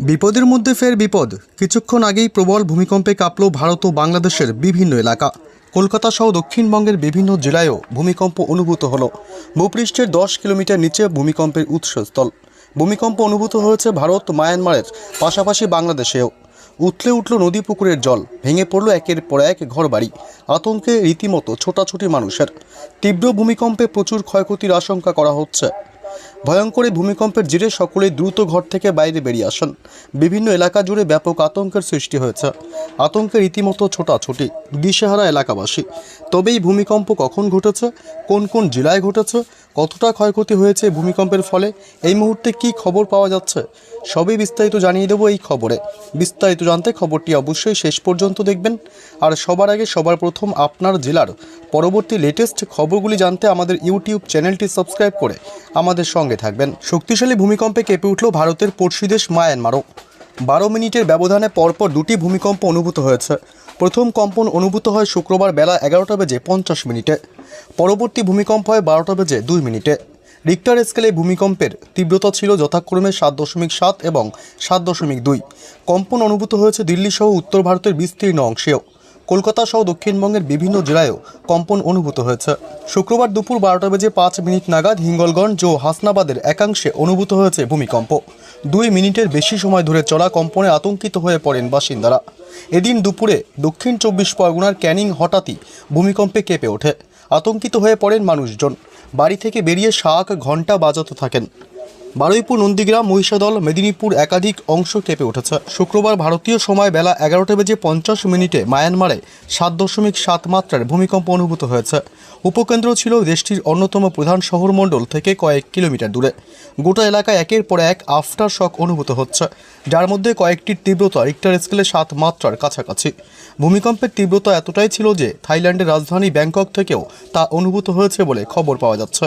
বিপদের মধ্যে ফের বিপদ। কিছুক্ষণ আগেই প্রবল ভূমিকম্পে কাঁপল ভারত ও বাংলাদেশের বিভিন্ন এলাকা। কলকাতা সহ দক্ষিণবঙ্গের বিভিন্ন জেলায়ও ভূমিকম্প অনুভূত হলো। ভূপৃষ্ঠের দশ কিলোমিটার নিচে ভূমিকম্পের উৎসস্থল। ভূমিকম্প অনুভূত হয়েছে ভারত, মায়ানমারের পাশাপাশি বাংলাদেশেও। উথলে উঠল নদী পুকুরের জল, ভেঙে পড়ল একের পর এক ঘরবাড়ি। আতঙ্কে রীতিমতো ছোটাছুটি মানুষের। তীব্র ভূমিকম্পে প্রচুর ক্ষয়ক্ষতির আশঙ্কা করা হচ্ছে। ভয়ঙ্কর এই ভূমিকম্পের জেরে সকলেই দ্রুত ঘর থেকে বাইরে বেরিয়ে আসেন। বিভিন্ন এলাকা জুড়ে ব্যাপক আতঙ্কের সৃষ্টি হয়েছে। আতঙ্কে রীতিমতো ছোটাছুটি, দিশেহারা এলাকাবাসী। তবে এই ভূমিকম্প কখন ঘটেছে, কোন কোন জেলায় ঘটেছে, কতটা ক্ষয়ক্ষতি হয়েছে ভূমিকম্পের ফলে, এই মুহূর্তে কি খবর পাওয়া যাচ্ছে, সবই বিস্তারিত জানিয়ে দেবো এই খবরে। বিস্তারিত জানতে খবরটি অবশ্যই শেষ পর্যন্ত দেখবেন। আর সবার আগে সবার প্রথম আপনার জেলার পরবর্তী লেটেস্ট খবরগুলি জানতে আমাদের ইউটিউব চ্যানেলটি সাবস্ক্রাইব করে আমাদের সঙ্গে থাকবেন। শক্তিশালী ভূমিকম্পে কেঁপে উঠল ভারতের পড়শি দেশ মায়ানমারও। বারো মিনিটের ব্যবধানে পরপর দুটি ভূমিকম্প অনুভূত হয়েছে। প্রথম কম্পন অনুভূত হয় শুক্রবার বেলা এগারোটা বেজে পঞ্চাশ মিনিটে। পরবর্তী ভূমিকম্প হয় বারোটা বেজে দুই মিনিটে। রিক্টার স্কেলে ভূমিকম্পের তীব্রতা ছিল যথাক্রমে সাত দশমিক সাত এবং সাত দশমিক দুই। কম্পন অনুভূত হয়েছে দিল্লি সহ উত্তর ভারতের বিস্তীর্ণ অংশেও। কলকাতা সহ দক্ষিণবঙ্গের বিভিন্ন জেলায়ও কম্পন অনুভূত হয়েছে। শুক্রবার দুপুর বারোটা বেজে পাঁচ মিনিট নাগাদ হিঙ্গলগঞ্জ ও হাসনাবাদের একাংশে অনুভূত হয়েছে ভূমিকম্প। দুই মিনিটের বেশি সময় ধরে চলা কম্পনে আতঙ্কিত হয়ে পড়েন বাসিন্দারা। এদিন দুপুরে দক্ষিণ চব্বিশ পরগনার ক্যানিং হঠাৎই ভূমিকম্পে কেঁপে ওঠে। আতঙ্কিত হয়ে পড়েন মানুষজন। বাড়ি থেকে বেরিয়ে শাক ঘণ্টা বাজাতে থাকেন। বারুইপুর, নন্দীগ্রাম, মহিষাদল, মেদিনীপুর একাধিক অংশ কেঁপে উঠেছে। শুক্রবার ভারতীয় সময় বেলা এগারোটা বেজে পঞ্চাশ মিনিটে মায়ানমারে সাত দশমিক সাত মাত্রার ভূমিকম্প অনুভূত হয়েছে। উপকেন্দ্র ছিল দেশটির অন্যতম প্রধান শহরমণ্ডল থেকে কয়েক কিলোমিটার দূরে। গোটা এলাকায় একের পর এক আফটার শক অনুভূত হচ্ছে, যার মধ্যে কয়েকটির তীব্রতা রিক্টার স্কেলে সাত মাত্রার কাছাকাছি। ভূমিকম্পের তীব্রতা এতটাই ছিল যে, থাইল্যান্ডের রাজধানী ব্যাংকক থেকেও তা অনুভূত হয়েছে বলে খবর পাওয়া যাচ্ছে।